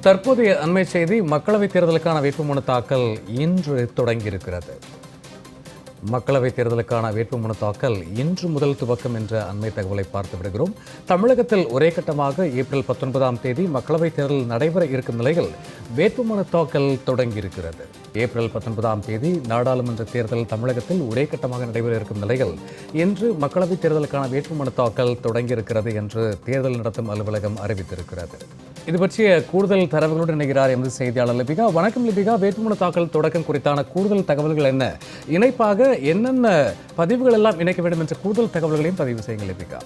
தற்போதைய அண்மை செய்தி மக்களவைத் தேர்தலுக்கான வேட்புமனு தாக்கல் இன்று தொடங்கியிருக்கிறது. மக்களவைத் தேர்தலுக்கான வேட்புமனு தாக்கல் இன்று முதல் துவக்கம் என்ற அண்மை தகவலை பார்த்து விடுகிறோம். தமிழகத்தில் ஒரே கட்டமாக ஏப்ரல் பத்தொன்பதாம் தேதி மக்களவைத் தேர்தல் நடைபெற இருக்கும் நிலையில் வேட்புமனு தாக்கல் தொடங்கியிருக்கிறது. ஏப்ரல் பத்தொன்பதாம் தேதி நாடாளுமன்ற தேர்தல் தமிழகத்தில் ஒரே கட்டமாக நடைபெற இருக்கும் நிலையில் இன்று மக்களவைத் தேர்தலுக்கான வேட்புமனு தாக்கல் தொடங்கியிருக்கிறது என்று தேர்தல் நடத்தும் அலுவலகம் அறிவித்திருக்கிறது. இது பற்றிய கூடுதல் தரவுகளுடன் இணைகிறார் எமது செய்தியாளர் லிபிகா. வணக்கம் லிபிகா. வேட்புமனு தாக்கல் தொடக்கம் குறித்தான கூடுதல் தகவல்கள் என்ன? இணைப்பாக என்னென்ன பதிவுகள் எல்லாம் இணைக்க வேண்டும் என்ற கூடுதல் தகவல்களையும் பதிவு செய்யுங்கள் லிபிகா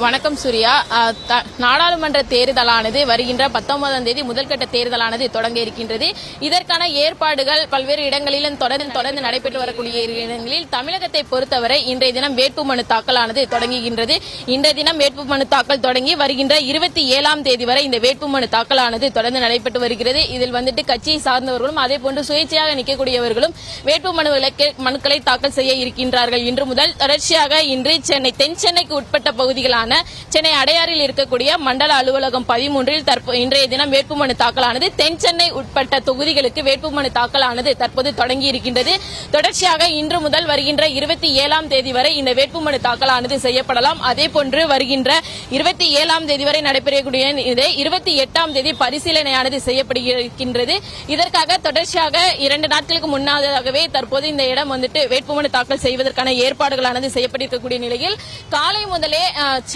வணக்கம் சூர்யா. த- நாடாளுமன்ற தேர்தலானது வருகின்ற பத்தொன்பதாம் தேதி முதல்கட்ட தேர்தலானது தொடங்க இருக்கின்றது. இதற்கான ஏற்பாடுகள் பல்வேறு இடங்களிலும் தொடர்ந்து தொடர்ந்து நடைபெற்று வரக்கூடிய இடங்களில் தமிழகத்தை பொறுத்தவரை இன்றைய தினம் வேட்புமனு தாக்கலானது தொடங்குகின்றது. இன்றைய தினம் வேட்புமனு தாக்கல் தொடங்கி வருகின்ற இருபத்தி ஏழாம் தேதி வரை இந்த வேட்புமனு தாக்கலானது தொடர்ந்து நடைபெற்று வருகிறது. இதில் வந்துட்டு கட்சியை சார்ந்தவர்களும் அதே போன்று சுயேட்சையாக நிற்கக்கூடியவர்களும் வேட்புமனுக்களை மனுக்களை தாக்கல் செய்ய இருக்கின்றார்கள். இன்று முதல் தொடர்ச்சியாக இன்று சென்னை தென் சென்னைக்கு உட்பட்ட பகுதிகளான சென்னை அடையாறில் இருக்கக்கூடிய மண்டல அலுவலகம் பதிமூன்றில் இன்றைய தினம் வேட்புமனு தாக்கலானது. தென் சென்னை உட்பட்ட தொகுதிகளுக்கு வேட்புமனு தாக்கலானது தற்போது தொடங்கி இருக்கின்றது தொடர்ச்சியாக இன்று முதல் வருகின்ற இருபத்தி ஏழாம் தேதி வரை இந்த வேட்புமனு தாக்கலானது செய்யப்படலாம். அதேபோன்று வருகின்ற இருபத்தி ஏழாம் தேதி வரை நடைபெறக்கூடிய இதை இருபத்தி எட்டாம் தேதி பரிசீலனையானது செய்யப்படுகின்றது. இதற்காக தொடர்ச்சியாக இரண்டு நாட்களுக்கு முன்னதாகவே தற்போது இந்த இடம் வந்துட்டு வேட்புமனு தாக்கல் செய்வதற்கான ஏற்பாடுகளானது செய்யப்பட்டிருக்கக்கூடிய நிலையில் காலை முதலே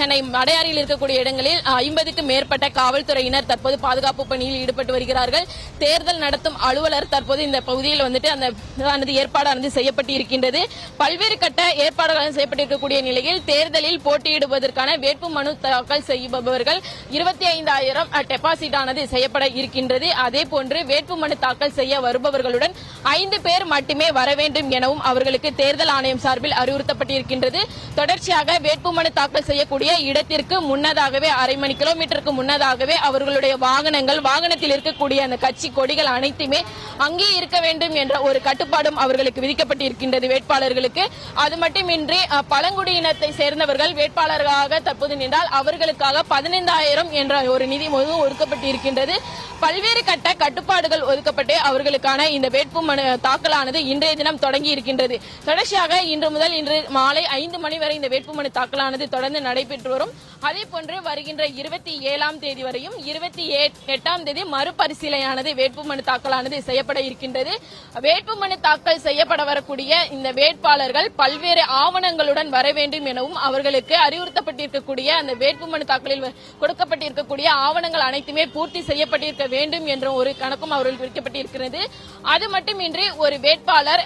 சென்னை அடையாறில் இருக்கக்கூடிய இடங்களில் ஐம்பதுக்கும் மேற்பட்ட காவல்துறையினர் தற்போது பாதுகாப்பு பணியில் ஈடுபட்டு வருகிறார்கள். தேர்தல் நடத்தும் அலுவலர் தற்போது இந்த பகுதியில் வந்துட்டு அந்த ஏற்பாடானது செய்யப்பட்டு இருக்கின்றது பல்வேறு கட்ட ஏற்பாடுகள் செய்யப்பட்டிருக்கக்கூடிய நிலையில் தேர்தலில் போட்டியிடுவதற்கான வேட்பு மனு தாக்கல் செய்பவர்கள் இருபத்தி ஐந்தாயிரம் டெபாசிட் ஆனது செய்யப்பட இருக்கின்றது. அதே போன்று வேட்பு மனு தாக்கல் செய்ய வருபவர்களுடன் ஐந்து பேர் மட்டுமே வர வேண்டும் எனவும் அவர்களுக்கு தேர்தல் ஆணையம் சார்பில் அறிவுறுத்தப்பட்டிருக்கின்றது. தொடர்ச்சியாக வேட்புமனு தாக்கல் செய்யக்கூடிய இடத்திற்கு முன்னதாகவே அரை மணி கிலோமீட்டருக்கு முன்னதாகவே அவர்களுடைய வாகனங்கள் வாகனத்தில் இருக்கக்கூடிய அந்த கட்சி கொடிகள் அனைத்துமே அங்கே இருக்க வேண்டும் என்ற ஒரு கட்டுப்பாடும் அவர்களுக்கு விதிக்கப்பட்டிருக்கின்றது வேட்பாளர்களுக்கு. அது மட்டுமின்றி பழங்குடியினத்தை சேர்ந்தவர்கள் வேட்பாளர்களாக தற்போது நின்றால் அவர்களுக்காக பதினைந்தாயிரம் என்ற ஒரு நிதி முழுவதும் ஒதுக்கப்பட்டிருக்கின்றது. பல்வேறு கட்ட கட்டுப்பாடுகள் ஒதுக்கப்பட்டு அவர்களுக்கான இந்த வேட்புமனு தாக்கலானது இன்றைய தினம் தொடங்கி இருக்கின்றது தொடர்ச்சியாக இன்று முதல் இன்று மாலை ஐந்து மணி வரை இந்த வேட்புமனு தாக்கலானது தொடர்ந்து நடைபெற்று வரும். அதே போன்று வருகின்ற இருபத்தி ஏழாம் தேதி வரையும் இருபத்தி எட்டாம் தேதி மறுபரிசீலனையானது வேட்புமனு தாக்கலானது செய்யப்பட இருக்கின்றது. வேட்புமனு தாக்கல் செய்யப்பட வரக்கூடிய இந்த வேட்பாளர்கள் பல்வேறு ஆவணங்களுடன் வர வேண்டும் எனவும் அவர்களுக்கு அறிவுறுத்தப்பட்டிருக்கக்கூடிய அந்த வேட்புமனு தாக்கலில் கொடுக்கப்பட்டிருக்கக்கூடிய ஆவணங்கள் அனைத்துமே பூர்த்தி செய்யப்பட்டிருக்க வேண்டும் என்ற ஒரு கணக்கும் அவர்கள் விரிக்கப்பட்டிருக்கிறது அது மட்டுமின்றி ஒரு வேட்பாளர்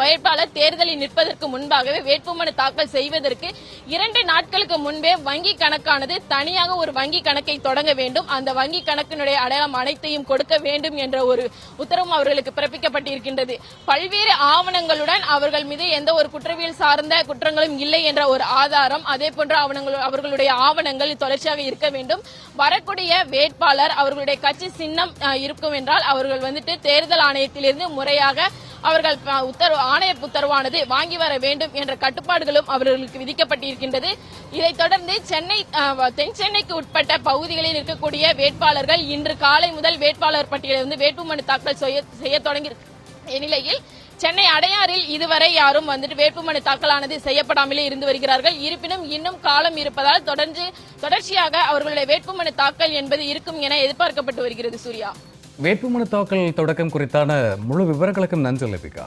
வேட்பாளர் தேர்தலில் நிற்பதற்கு முன்பாகவே வேட்புமனு தாக்கல் செய்வதற்கு இரண்டு நாட்களுக்கு முன்பே வங்கி கணக்கானது தனியாக ஒரு வங்கி கணக்கை தொடங்க வேண்டும். அந்த வங்கி கணக்கினுடைய அடையாளம் அனைத்தையும் கொடுக்க வேண்டும் என்ற ஒரு உத்தரவும் அவர்களுக்கு பிறப்பிக்கப்பட்டிருக்கின்றது. பல்வேறு ஆவணங்களுடன் அவர்கள் மீது எந்த ஒரு குற்றவியல் சார்ந்த குற்றங்களும் இல்லை என்ற ஒரு ஆதாரம் அதே போன்ற ஆவணங்கள் அவர்களுடைய ஆவணங்கள் தொடர்ச்சியாக இருக்க வேண்டும். வரக்கூடிய வேட்பாளர் அவர்களுடைய கட்சி சின்னம் இருக்கும் என்றால் அவர்கள் வந்துட்டு தேர்தல் ஆணையத்திலிருந்து முறையாக அவர்கள் உத்தரவு ஆணைய உத்தரவானது வாங்கி வர வேண்டும் என்ற கட்டுப்பாடுகளும் அவர்களுக்கு விதிக்கப்பட்டிருக்கின்றது. இதைத் தொடர்ந்து சென்னை தென் சென்னைக்கு உட்பட்ட பகுதிகளில் இருக்கக்கூடிய வேட்பாளர்கள் இன்று காலை முதல் வேட்பாளர் பட்டியலில் வந்து வேட்புமனு தாக்கல் செய்ய செய்ய தொடங்கி நிலையில் சென்னை அடையாறில் இதுவரை யாரும் வந்துட்டு வேட்புமனு தாக்கலானது செய்யப்படாமலே இருந்து வருகிறார்கள். இருப்பினும் இன்னும் காலம் இருப்பதால் தொடர்ந்து தொடர்ச்சியாக அவர்களுடைய வேட்புமனு தாக்கல் என்பது இருக்கும் என எதிர்பார்க்கப்பட்டு வருகிறது சூர்யா. வேட்புமனு தாக்கல் தொடக்கம் குறித்தான முழு விவரங்களுக்கும் நன்றி லிபிகா